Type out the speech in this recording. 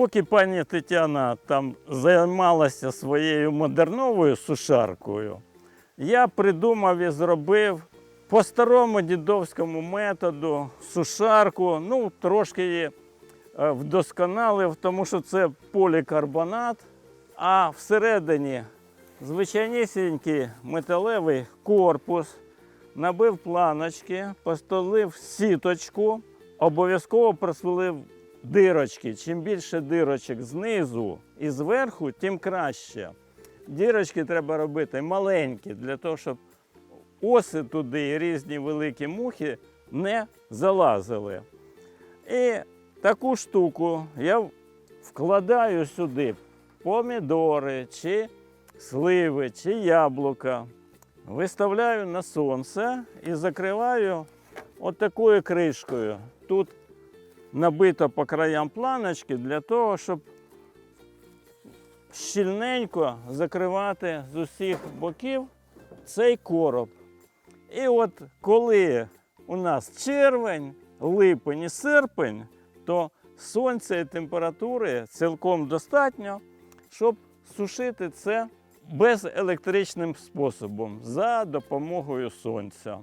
Поки пані Тетяна там займалася своєю модерновою сушаркою, я придумав і зробив по старому дідовському методу сушарку. Ну, трошки її е, вдосконалив, тому що це полікарбонат, а всередині звичайнісінький металевий корпус, набив планочки, постелив сіточку, обов'язково просвілив дирочки. Чим більше дирочок знизу і зверху, тим краще. Дірочки треба робити маленькі, для того, щоб оси туди і різні великі мухи не залазили. І таку штуку я вкладаю сюди помідори, чи сливи, чи яблука. Виставляю на сонце і закриваю отакою кришкою. Тут набито по краям планочки для того, щоб щільненько закривати з усіх боків цей короб. І от коли у нас червень, липень і серпень, то сонця і температури цілком достатньо, щоб сушити це безелектричним способом за допомогою сонця.